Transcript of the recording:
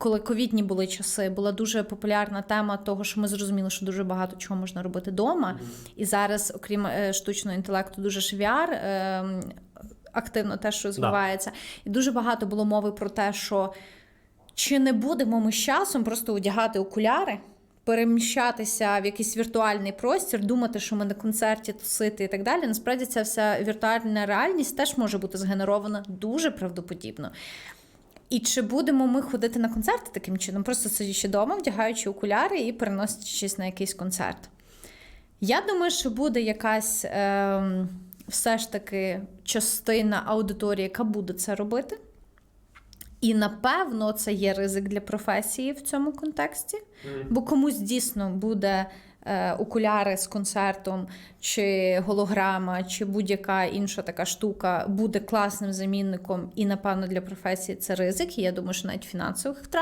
коли ковідні були часи, була дуже популярна тема того, що ми зрозуміли, що дуже багато чого можна робити вдома. І зараз, окрім е, штучного інтелекту, дуже ж VR е, активно теж розвивається. І дуже багато було мови про те, що чи не будемо ми з часом просто одягати окуляри, переміщатися в якийсь віртуальний простір, думати, що ми на концерті тусити і так далі. Насправді ця вся віртуальна реальність теж може бути згенерована дуже правдоподібно. І чи будемо ми ходити на концерти таким чином, просто сидячи вдома, вдягаючи окуляри і переносячись на якийсь концерт? Я думаю, що буде якась е, все ж таки частина аудиторії, яка буде це робити. І напевно це є ризик для професії в цьому контексті, бо комусь дійсно буде е, окуляри з концертом, чи голограма, чи будь-яка інша така штука буде класним замінником, і напевно для професії це ризик. І я думаю, що навіть фінансових втрат.